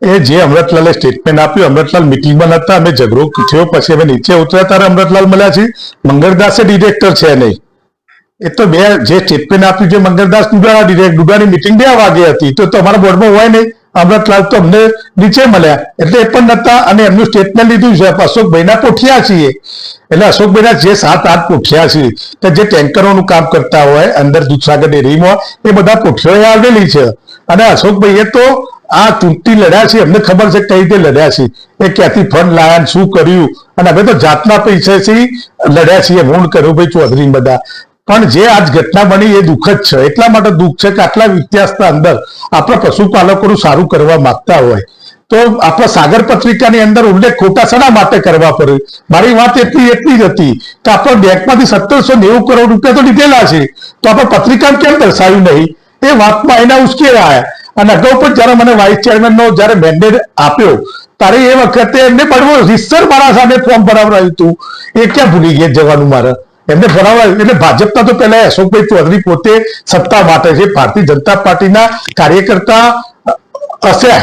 એ જે અમૃતલાલે સ્ટેટમેન્ટ આપ્યું, અમૃતલાલ મિટિંગમાં નતા, અમે ઝઘડો થયો, પછી અમે નીચે ઉતર્યા, ત્યારે અમૃતલાલ મળ્યા છે. મંગળદાસે ડિરેક્ટર છે નહીં. એ તો બે જે સ્ટેટમેન્ટ આપ્યું છે, મંગળદાસ ડુડાના ડિરેક્ટ ડુડાની મિટિંગ બે વાગે હતી. તો તમારા બોર્ડમાં હોય નહીં. અમૃતલાલ તો અમને નીચે મળ્યા. એટલે એ પણ નતા અને એમનું સ્ટેટમેન્ટ લીધું છે. અશોકભાઈના પોઠિયા છીએ. એટલે અશોકભાઈના જે સાત આઠ પોઠિયા છે, કે જે ટેન્કરોનું કામ કરતા હોય, અંદર દૂધસાગર ડેરીમાં એ બધા પોઠિયો આવેલી છે. અને અશોકભાઈએ તો આ તૂટતી લડ્યા છે એમને ખબર છે કઈ રીતે લડ્યા છે? એ ક્યાંથી ફંડ લાયા શું કર્યું? અને અમે તો જાતના પૈસેથી લડ્યા છીએ મૂળ કર્યું ભાઈ ચૌધરી બધા. પણ જે આજ ઘટના બની એ દુઃખદ છે. એટલા માટે દુઃખ છે કે આટલા ઇતિહાસના અંદર આપણા પશુપાલકોનું સારું કરવા માંગતા હોય. તો આપણા સાગર પત્રિકાની અંદર ઉલ્લેખ ખોટા શેના માટે કરવા પડે? મારી વાત એટલી એટલી જ હતી કે આપણા બેંકમાંથી સત્તરસો નેવું કરોડ રૂપિયા તો લીધેલા છે. તો આપણે પત્રિકા કેમ દર્શાવ્યું નહીં? એ વાતમાં એના ઉશ્કેરાયા. અને અગાઉ પણ જયારે મને વાઇસ ચેરમેન નો જયારે મેન્ડેટ આપ્યો ત્યારે એ વખતે એમને બળવો રીસર મારા સામે ફોર્મ ભરાવડાવ્યું હતું એ ક્યાં ભૂલી ગયા જવાનું મારે એમને ભરાવડાવ્યું એટલે ભાજપના તો પહેલા અશોકભાઈ ચૌધરી પોતે સત્તા માટે છે ભારતીય જનતા પાર્ટીના કાર્યકર્તા હશે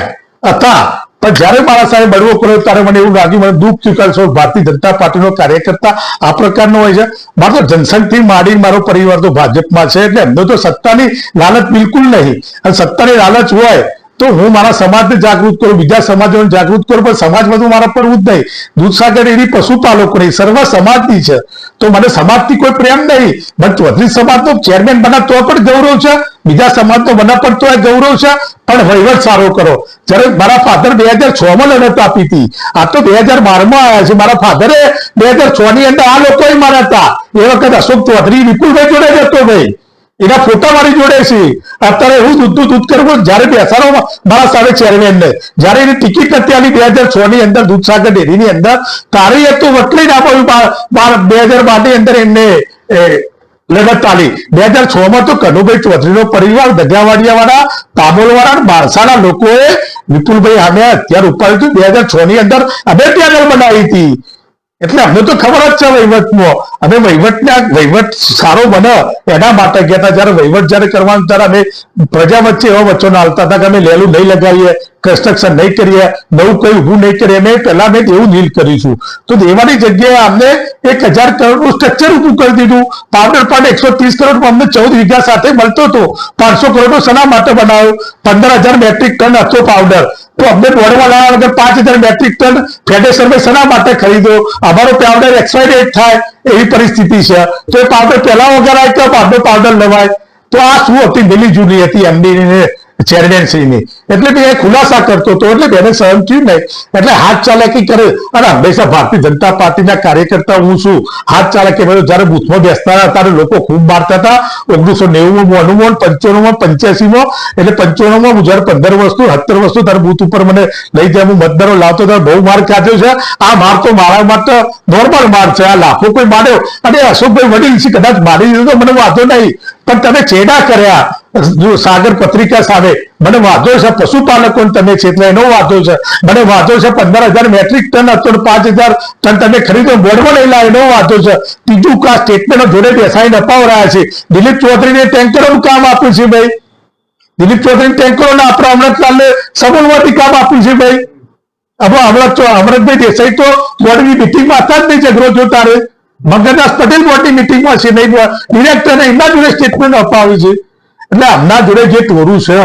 હતા પણ જ્યારે મારા સાહેબ બળવો કર્યો ત્યારે મને એવું લાગ્યું, મને દુઃખ કે ભારતીય જનતા પાર્ટીનો કાર્યકર્તા આ પ્રકારનો હોય છે. મારો તો જનસંઘથી માંડી મારો પરિવાર તો ભાજપમાં છે, એટલે એમને તો સત્તાની લાલચ બિલકુલ નહીં. અને સત્તાની લાલચ હોય તો હું મારા સમાજને જાગૃત કરું, બીજા સમાજોને જાગૃત કરું, પણ સમાજ બધું મારા પર જ નહીં. દૂધસાગર એની પશુપાલકોની સર્વ સમાજની છે. તો મને સમાજથી કોઈ પ્રેમ નહીં. પણ ચૌધરી સમાજનો ચેરમેન બના તો પણ ગૌરવ છે. બીજા સમાજનો બના પણ તો ગૌરવ છે. પણ વહીવટ સારો કરો. જ્યારે મારા ફાધર બે હજાર છ માં લડત આપી હતી. આ તો બે હજાર બારમાં આવ્યા છે. મારા ફાધરે બે હજાર છ ની અંદર આ લોકો મારા હતા. એ વખત અશોક ચૌધરી વિપુલભાઈ જોડે જતો ભાઈ એના ફોટા મારી જોડે છે. અત્યારે હું દૂધ દૂધ કરું જયારે બેસાડો મારા સામે ચેરમેન ને જયારે એની ટિકિટ નથી આવી બે હજાર છ ની અંદર દૂધસાગર ડેરી ની અંદર, તારી એ તો વટલી ના આપ્યું બે હજાર બારની અંદર એમને લડત બે હજાર છ માં તો કનુભાઈ ચૌધરીનો પરિવાર દગાવાડિયા વાળા તાબોલ વાળા બારસાના લોકોએ વિપુલભાઈ હામે અત્યારે ઉપાડ્યું હતું. બે હજાર છ ની અંદર અમે ત્યાં બનાવી હતી. એટલે અમને તો ખબર જ છે વહીવટમાં. અમે વહીવટના વહીવટ સારો બને, એના માટે ગયા જયારે વહીવટ જયારે કરવાનું, ત્યારે અમે પ્રજા વચ્ચે એવા વચનો આવતા હતા કે અમે લેલું નહીં લગાવીએ કન્સ્ટ્રક્શન નહીં કરીએ, નવું કઈ ઊભું નહીં કરીએ. અમે પહેલા અમે એવું નીલ કરીશું તો દેવાની જગ્યાએ અમને એક હજાર કરોડનું સ્ટ્રક્ચર ઊભું કરી દીધું. પાવડર પણ એકસો ત્રીસ કરોડ અમને ચૌદ વીઘા સાથે મળતો હતો. પાંચસો કરોડનો શના માટે બનાવ્યો. પંદર હજાર મેટ્રિક ટન હતો પાવડર. તો અમને દોડવા લાવ્યા વગર પાંચ હજાર મેટ્રિક ટન ફેડરેશન શના માટે ખરીદો અમારો પાવડર એક્સપાયર ડેટ થાય એવી પરિસ્થિતિ છે. તો એ પાવડર પહેલા વગર આવે તો આપણો પાવડર લવાય. તો આ શું હતી? મિલી જુલી હતી એમડી ને ચેરમેન શ્રીની એટલે એ ખુલાસા કરતો હતો, એટલે બેને સહન થયું નહીં. એટલે હાથ ચાલાકી કરે. અને હંમેશા ભારતીય જનતા પાર્ટીના કાર્યકર્તા હું છું. હાથ ચાલાકી બધું જયારે બુથમાં બેસતા હતા ત્યારે લોકો ખૂબ મારતા હતા. ઓગણીસો નેવું માં અનુમાન પંચ્યાસીમાં. પંચ્યાસી એટલે પંચાણું હું જયારે પંદર વર્ષનું સત્તર વર્ષનું ત્યારે બૂથ ઉપર મને લઈ જાય, હું મતદારો લાવતો ત્યારે બહુ માર ખાધો છે. આ માર તો મારા માટે નોર્મલ માર છે. આ લાખો કોઈ માર્યો. અને અશોકભાઈ વડીલ છે, કદાચ મારી દીધો મને વાંધો નહીં. પણ તમે ચેડા કર્યા. જો સાગર પત્રિકા સામે મને વાંધો છે પશુપાલકોને તમે છેતરા એનો વાંધો છે. મને વાંધો છે પંદર હજાર મેટ્રિક ટન હતો પાંચ હજાર ટન તમે ખરીદો બોર્ડમાં લઈ એનો વાંધો છે. ત્રીજું કા સ્ટેટમેન્ટ જોડે બેસાઈને અપાવ રહ્યા છે. દિલીપ ચૌધરીને ટેન્કરોનું કામ આપ્યું છે ભાઈ. દિલીપ ચૌધરી ટેન્કરોને આપણે અમૃતલાલને સમૂહમાંથી કામ આપ્યું છે ભાઈ. હવે હમણાં તો, અમરતભાઈ દેસાઈ તો બોર્ડની મિટિંગમાં હતા જ નહીં ઝઘડો જો તારે મગનદાસ પટેલ બોર્ડની મિટિંગમાં નહીં ડિરેક્ટરને એમના જોડે સ્ટેટમેન્ટ અપાવ્યું છે. એટલે આમના જોડે જે ટોરું છે,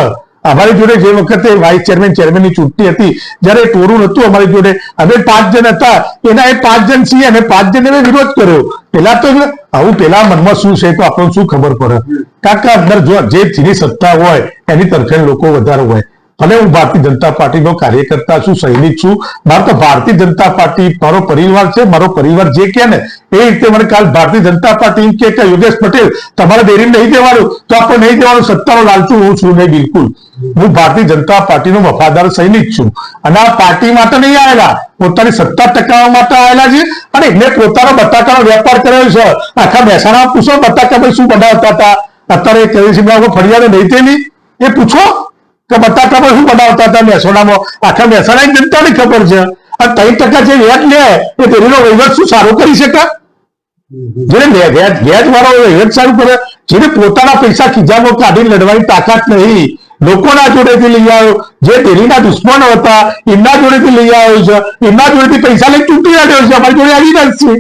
અમારી જોડે જે વખતે વાઇસ ચેરમેન ચેરમેનની ચૂંટણી હતી, જ્યારે ટોરું નતું અમારી જોડે, અમે પાંચ જણ હતા, એના એ પાંચ જણ છીએ અને પાંચ જણ વિરોધ કર્યો. પેલા તો આવું પેલા મનમાં શું છે તો આપણને શું ખબર પડે? કાકા અંદર જો જે જેની સત્તા હોય, એની તરફેણ લોકો વધારે હોય. ભલે હું ભારતીય જનતા પાર્ટીનો કાર્યકર્તા છું, સૈનિક છું. મારે તો ભારતીય જનતા પાર્ટી, મારો પરિવાર છે, મારો પરિવાર જે કે ને, એ રીતે મને કાલ ભારતીય જનતા પાર્ટી કે, યોગેશ પટેલ, તમારે ડેરી નહીં દેવાનું. તો આપણે નહીં દેવાનું, સત્તાનો લાલચું હું છું. નહીં, બિલકુલ. હું ભારતીય જનતા પાર્ટીનો વફાદાર સૈનિક છું. અને આ પાર્ટી માટે નહીં આવેલા. પોતાની સત્તા ટકાવવા માટે આવેલા છે. અને એમને પોતાનો બટાકાનો વેપાર કર્યો છે. આખા મહેસાણા પૂછો બટાકા ભાઈ શું બનાવતા હતા? અત્યારે કહ્યું છે, મેં ફરિયાદ નહીં તેની એ પૂછો. કે બટાકામાં શું બનાવતા હતા મહેસાણામાં આખા મહેસાણા જનતાને ખબર છે. અને ત્રણ ટકા જે વ્યાજ લે, એ પેલીનો વહીવટ શું સારું કરી શકે? જેને વ્યાજ વ્યાજ વાળો વહીવટ સારું કરે, જેને પોતાના પૈસા ખીજામાં કાઢી લડવાની તાકાત નહીં. લોકોના જોડેથી લઈ આવ્યો જે દિલ્હીના દુશ્મનો હતા, એમના જોડેથી લઈ આવ્યો છે. એમના જોડેથી પૈસા લઈ તૂટી આવ્યો છે. અમારી જોડે આવી જશે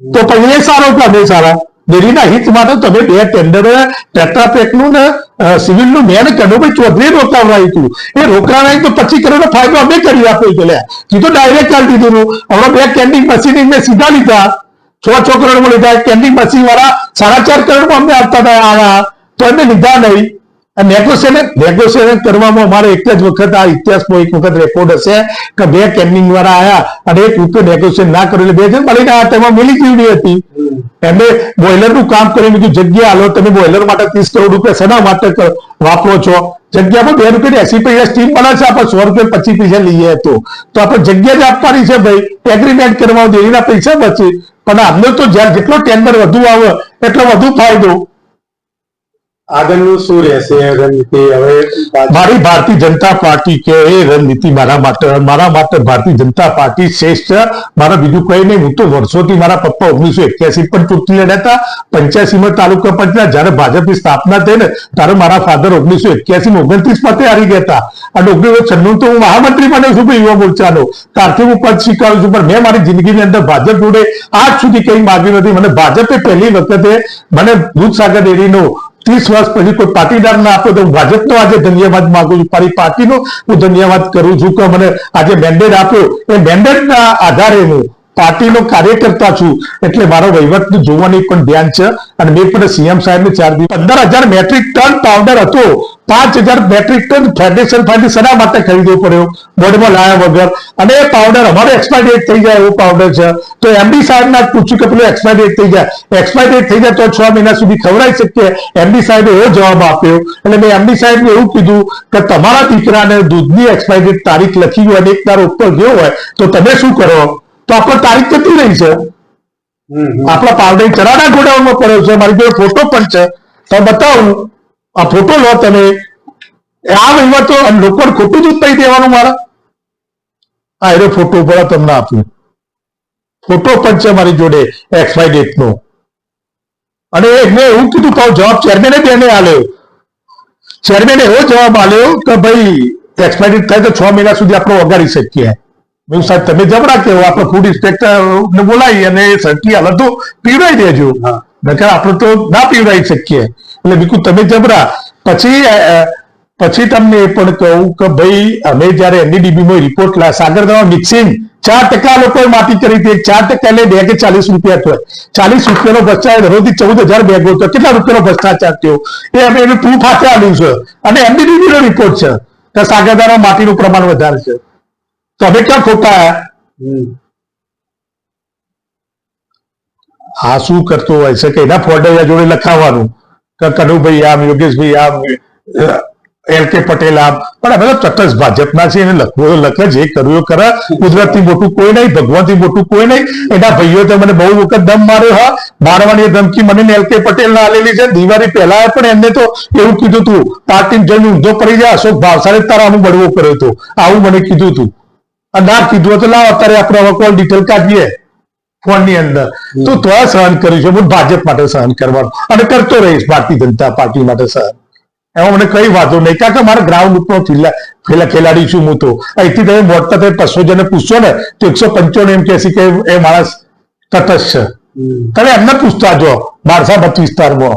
તો પછી એ સારો કે અમે સારા? દિલ્હીના હિત માટે તમે બે ટેન્ડર ટેટ્રાપેકનું ને સિવિલનું મેં કનુભાઈ ચૌધરી રોકાવડાયું હતું એ રોકાવડાયું તો પચીસ કરોડનો ફાયદો અમે કરી આપ્યો છે લે કીધું ડાયરેક્ટ કાઢી દીધું હમણાં બે કેન્ડિંગ મશીન મેં સીધા લીધા. છ છ કરોડમાં લીધા. કેન્ડિંગ મશીન વાળા સાડા ચાર કરોડમાં અમને આપતા હતા, આવા. તો એમને લીધા નહીં. નેગોશિએશન કરવામાં મારે એક જ વખત આ ઇતિહાસમાં એક વખત રેકોર્ડ હશે કે બે કેમ્પિંગ વાળા આયા અને એક રૂપિયો નેગોશિયેટ ના કર્યું બે જણ મળીને આ તેમાં મિલી જીવડી હતી. એમને બોઇલરનું કામ કરીને બીજું જગ્યા આલો, તમે બોઇલર માટે ત્રીસ કરોડ રૂપિયા શેના માટે વાપરો છો. જગ્યામાં બે રૂપિયા એસી પૈસા સ્ટીમ મળે છે, આપણે સો રૂપિયા પચીસ પૈસા લઈએ તો. તો આપણે જગ્યા જ આપવાની છે ભાઈ. એગ્રીમેન્ટ કરવા એના પૈસા બચે. પણ અમને તો જ્યારે જેટલો ટેન્ડર વધુ આવે, એટલો વધુ ફાયદો. આગળનું શું રહેશે રણનીતિ? હવે મારી ભારતીય જનતા પાર્ટી કે એ રણનીતિ મારા માટે મારા માટે ભારતીય જનતા પાર્ટી શ્રેષ્ઠ. મારા બીજું કઈ નહીં, હું તો વર્ષોથી મારા પપ્પા ઓગણીસો એક્યાસી પણ ચૂંટણી લડ્યા હતા. પંચ્યાસી માં તાલુકા પંચાયત, જયારે ભાજપની સ્થાપના થઈ ને, ત્યારે મારા ફાધર ઓગણીસો એક્યાસી માં ઓગણત્રીસ પતે હારી ગયા હતા. અને ઓગણીસો છન્નું તો હું મહામંત્રી બન્યો છું યુવા મોરચાનો. ત્યારથી હું પદ સ્વીકારું છું, પણ મેં મારી જિંદગીની અંદર ભાજપ જોડે આજ સુધી કઈ માગ્યું નથી. મને ભાજપે પહેલી વખતે મને દૂધસાગર ડેરીનો ત્રીસ વર્ષ પછી કોઈ પાટીદાર ના આપો તો હું ભાજપનો આજે ધન્યવાદ માંગુ છું. મારી પાર્ટીનો હું ધન્યવાદ કરું છું કે મને આજે મેન્ડેટ આપ્યો. એ મેન્ડેટના આધારે હું પાર્ટીનો કાર્યકર્તા છું. એટલે મારો વહીવટ જોવાની પણ ધ્યાન છે. અને મેં પણ સીએમ સાહેબને ચાર દિવસ પંદર હજાર મેટ્રિક ટન પાવડર હતો. પાંચ હજાર મેટ્રિક ટન ફેડરેશન ફંડ શેના માટે ખરીદવો પડ્યો? બોર્ડમાં લાયા વગર. અને એ પાવડર અમારો એક્સપાયર ડેટ થઈ જાય એવો પાવડર છે. તો એમડી સાહેબ ના પૂછ્યું કે પેલું એક્સપાયર ડેટ થઈ જાય. એક્સપાયર ડેટ થઈ જાય તો છ મહિના સુધી ખવડાવી શકીએ? એમડી સાહેબે એવો જવાબ આપ્યો. એટલે મેં એમડી સાહેબને એવું કીધું કે તમારા દીકરાને દૂધની એક્સપાયર ડેટ તારીખ લખી હોય અને એક તારો ઉપર ગયો હોય, તો તમે શું કરો? તો આપણે તારીખ કેટલી રહી છે. આપણા પાવડર ચરાડા ગોડાઉનમાં પડ્યો છે. મારી જોડે ફોટો પણ છે. તો બતાવું આ ફોટો લો તમે. આ વહીવટો અને લોકોને ખોટું જ કહી દેવાનું મારા. આ એનો ફોટો ઉપર તમને આપ્યું ફોટો પણ છે મારી જોડે એક્સપાય ડેટનો અને મેં એવું કીધું કહું જવાબ ચેરમેને બેને આલ્યો ચેરમેને એવો જવાબ આલ્યો કે ભાઈ એક્સપાયર ડેટ થાય તો છ મહિના સુધી આપણે વગાડી શકીએ. સાહેબ તમે જબરા કેવો? આપણે ફૂડ ઇન્સ્પેક્ટર ને બોલાવી અને સરકી હાલત તો પીવડાવી દેજો. નકર આપણે તો ના પીવડાવી શકીએ. એટલે બીકુ તમે જબરા. પછી પછી તમને એ પણ કહું કે ભાઈ અમે જયારે એનડીડીબી માં રિપોર્ટ સાગર દવા મિક્સિંગ ચાર ટકા લોકોએ માટી કરી હતી. ચાર ટકા એટલે બે કે ચાલીસ રૂપિયા થયો. ચાલીસ રૂપિયાનો ભ્રષ્ટાચાર દરરોજથી ચૌદ હજાર બેગો થયો કેટલા રૂપિયાનો ભ્રષ્ટાચાર થયો? એ અમે એનું પ્રૂફ હાથે આવ્યું છે. અને એનડીડીબી નો રિપોર્ટ છે. કે સાગરદારા માટીનું પ્રમાણ વધારે છે. અમે ક્યાં ખોટા હમ. આ શું કરતો હોય છે કે એના ફોટા જોડે લખાવવાનું કે કનુભાઈ આમ યોગેશભાઈ આમ એલ કે પટેલ આમ પણ તો તટસ્થ ભાજપના છે એને લખવો તો લખે જે કર્યું કરે કુદરતથી મોટું કોઈ નહીં ભગવાનથી મોટું કોઈ નહીં એના ભાઈઓ તો મને બહુ વખત દમ માર્યો હા મારવાની ધમકી મને એલ કે પટેલ ના આલેલી છે દિવાળી પહેલા પણ એમને તો એવું કીધું હતું પાર્ટી જઈને ઊંધો પડી જાય અશોક ભાવસારે તારા હું બળવો કર્યો હતો આવું મને કીધું હતું ના કીધું તો લાવ અત્યારે આપણે હવે કોલ ડિટેલ કાઢીએ? ફોનની અંદર. તો તો સહન કર્યું છે. હું ભાજપ માટે સહન કરવાનું અને કરતો રહીશ ભારતીય જનતા પાર્ટી માટે સહન. એમાં મને કઈ વાંધો નહીં. કારણ કે મારા ગ્રાઉન્ડ ઉપર ખેલા ખેલાડી છું હું તો. અહીંથી તમે મોટા તમે બસો જણને પૂછશો ને તો એકસો પંચોને એમ કહેશે કે એ માણસ તટસ્થ છે. તમે એમને પૂછતા જો બારસા બત્રીસ વિસ્તારમાં.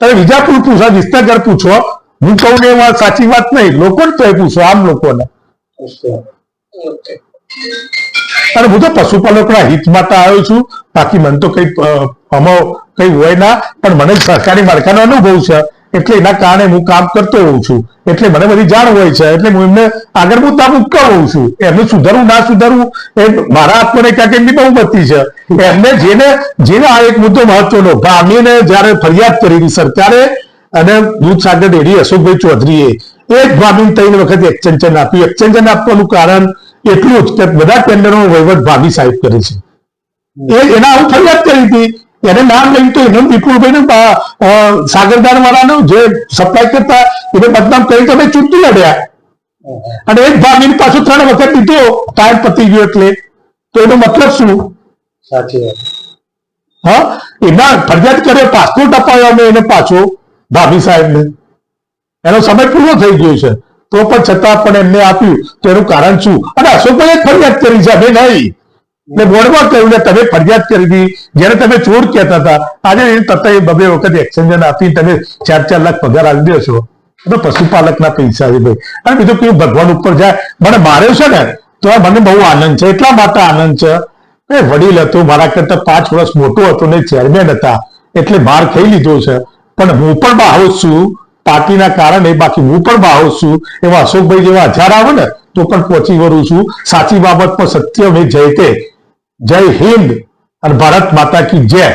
તમે વિજાપુર પૂછો વિસનગર પૂછો. હું કહું ને સાચી વાત નહીં. લોકોને તો એ પૂછો આમ લોકોને. અને હું તો પશુપાલકોના હિત માટે આવ્યો છું. બાકી મને તો કઈ અમો કઈ હોય ના, પણ મને સરકારી માળખાનો અનુભવ છે. એટલે એના કારણે હું કામ કરતો હોઉં છું. એટલે મને બધી જાણ હોય છે. એટલે હું એમને આગળ મુદ્દા મૂકતા હોઉં છું. એમને સુધારવું ના સુધારવું એ મારા હાથમાં નહીં કારણ કે એમની બહુમતી છે. એમને જેને જેને આ એક મુદ્દો મહત્વનો ભામીને જયારે ફરિયાદ કરી હતી સરકારે, અને દૂધસાગર ડેરી અશોકભાઈ ચૌધરીએ એ જ ગ્રામીણ ત્રણ વખત એક્સટેન્શન આપ્યું. એક્સચેન્જન આપવાનું કારણ એટલું જ કે બધા ટેન્ડરનો વહીવટ ભાભી સાહેબ કરે છે. એ એના આવું ફરિયાદ કરી હતી. એને નામ લઈ તો એને વિપુલભાઈ સાગરદાર વાળાનો જે સપ્લાય કરતા એને બદનામ કરી તમે ચૂંટણી લડ્યા. અને એક ભાભીની પાછું ત્રણ વખત દીધો. ટાઈમ પતી ગયો એટલે. તો એનો મતલબ શું? સાચી વાત. હા? એના ફરિયાદ કર્યો પાસપોર્ટ અપાયો અમે એને પાછો ભાભી સાહેબને. એનો સમય પૂરો થઈ ગયો છે. તો પણ છતાં પણ એમને આપ્યું. તો એનું કારણ શું? અને અશોકભાઈએ ફરિયાદ કરી છે અમે નહીં ને બોર્ડમાં કહ્યું ને, તમે ફરિયાદ કરી હતી જ્યારે તમે ચોર કહેતા હતા. આજે એ એ બબે વખત એક્સચેન્જર આપી તમે ચાર ચાર લાખ પગાર આપી દો છો તો પશુપાલકના પૈસા છે ભાઈ. અને બીજું કેવું ભગવાન ઉપર જાય. મને માર્યો છે ને, તો મને બહુ આનંદ છે. એટલા માટે આનંદ છે. એ વડીલ હતો, મારા કરતા પાંચ વર્ષ મોટો હતો ને ચેરમેન હતા. એટલે માર ખાઈ લીધો છે. પણ હું પણ બહુ છું. પાર્ટીના કારણે બાકી હું પણ બાહોશ છું, એવા અશોકભાઈ જેવા હજાર આવે ને, તો પણ પહોંચી વળું છું. સાચી બાબત પર સત્ય મેં જય તે. જય હિન્દ અને ભારત માતા કી જય.